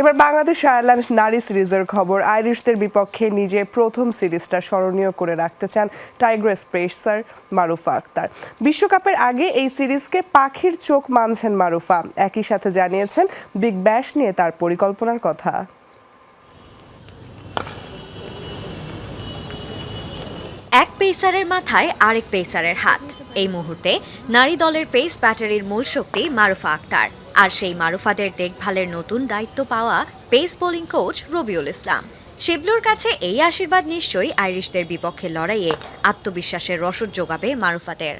এবার বাংলাদেশ আয়ারল্যান্ড নারী সিরিজের খবর। আইরিশদের বিপক্ষে নিজের প্রথম সিরিজটা স্মরণীয় করে রাখতে চান টাইগ্রেস পেসার মারুফা আক্তার। বিশ্বকাপের আগে এই সিরিজকে পাখির চোখ মানছেন মারুফা। একই সাথে জানিয়েছেন, বিগ ব্যাশ নিয়ে তার পরিকল্পনার কথা। এক পেসারের মাথায় আরেক পেসারের হাত। এই মুহূর্তে নারী দলের পেস ব্যাটারির মূল শক্তি মারুফা আক্তার। আর সেই মারুফাদের দেখভালের নতুন দায়িত্ব পাওয়া pace bowling coach Rabiul Islam. শিবলুর কাছে এই আশীর্বাদ নিশ্চয়ই আইরিশদের বিপক্ষে লড়াইয়ে আত্মবিশ্বাসের রসদ যোগাবে মারুফাদের।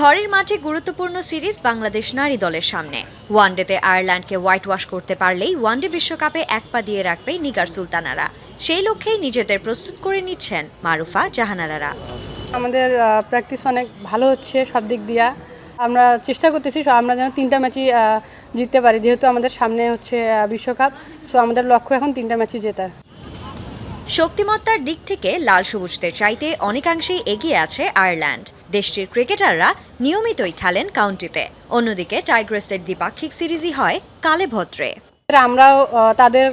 ঘরের মাঠে গুরুত্বপূর্ণ সিরিজ বাংলাদেশ নারী দলের সামনে। ওয়ানডেতে আয়ারল্যান্ডকে হোয়াইট ওয়াশ করতে পারলেই ওয়ানডে বিশ্বকাপে এক পা দিয়ে রাখবে নিগার সুলতানারা। সেই লক্ষ্যেই নিজেদের প্রস্তুত করে নিচ্ছেন মারুফা জাহানারারা। আমাদের প্র্যাকটিস অনেক ভালো হচ্ছে সব দিক দিয়া। আমরা চেষ্টা করতেছি আমরা যেন তিনটা ম্যাচই জিততে পারি। যেহেতু আমাদের সামনে হচ্ছে বিশ্বকাপ সো আমাদের লক্ষ্য এখন তিনটা ম্যাচই জেতার। শক্তিমত্তার দিক থেকে লাল সবুজদের চাইতে অনেকাংশেই এগিয়ে আছে আয়ারল্যান্ড। দেশটির ক্রিকেটাররা নিয়মিতই খেলেন কাউন্টিতে। অন্যদিকে টাইগ্রেসের দ্বিপাক্ষিক সিরিজই হয় কালে ভদ্রে আমরাও তাদের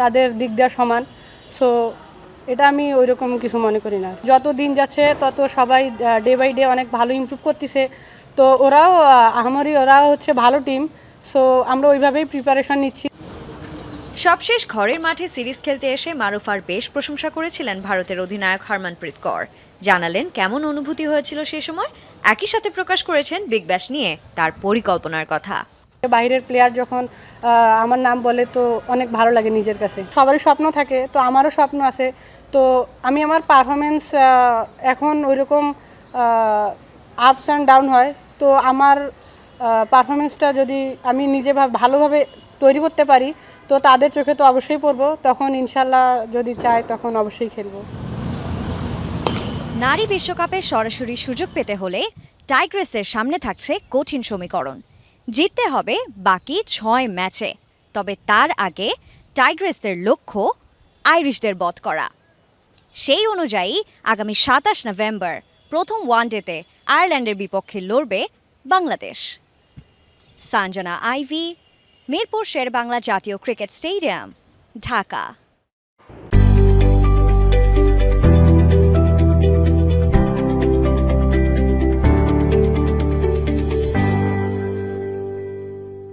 তাদের দিক দেওয়া সমান। সো এটা আমি ওই রকম কিছু মনে করি না। যত দিন যাচ্ছে, তত সবাই ডে বাই ডে অনেক ভালো ইমপ্রুভ করতেছে। তো ওরাও আহামরি ওরাও হচ্ছে ভালো টিম সো আমরা ওইভাবেই প্রিপারেশন নিচ্ছি। সবশেষ ঘরের মাঠে সিরিজ খেলতে এসে মারুফার বেশ প্রশংসা করেছিলেন ভারতের অধিনায়ক হরমনপ্রীত কর। জানালেন কেমন অনুভূতি হয়েছিল সে সময়? একই সাথে প্রকাশ করেছেন বিগ ব্যাশ নিয়ে তার পরিকল্পনার কথা। বাইরের প্লেয়ার যখন আমার নাম বলে তো অনেক ভালো লাগে নিজের কাছে। সবারই স্বপ্ন থাকে, তো আমারও স্বপ্ন আছে। তো আমি আমার পারফরমেন্স এখন ওইরকম আপস অ্যান্ড ডাউন হয়। তো আমার পারফরমেন্সটা যদি আমি নিজে ভাব- ভালোভাবে তৈরি করতে পারি। তো তাদের চোখে তো অবশ্যই পড়ব। তখন ইনশাল্লাহ যদি চাই তখন অবশ্যই খেলব। নারী বিশ্বকাপে সরাসরি সুযোগ পেতে হলে টাইগ্রেসের সামনে থাকছে কঠিন সমীকরণ। জিততে হবে বাকি ছয় ম্যাচে। তবে তার আগে টাইগ্রেসদের লক্ষ্য আইরিশদের বধ করা। সেই অনুযায়ী আগামী সাতাশ নভেম্বর প্রথম ওয়ানডেতে আয়ারল্যান্ডের বিপক্ষে লড়বে বাংলাদেশ। সাঞ্জনা আইভি মিরপুর শেরবাংলা জাতীয় ক্রিকেট স্টেডিয়াম ঢাকা।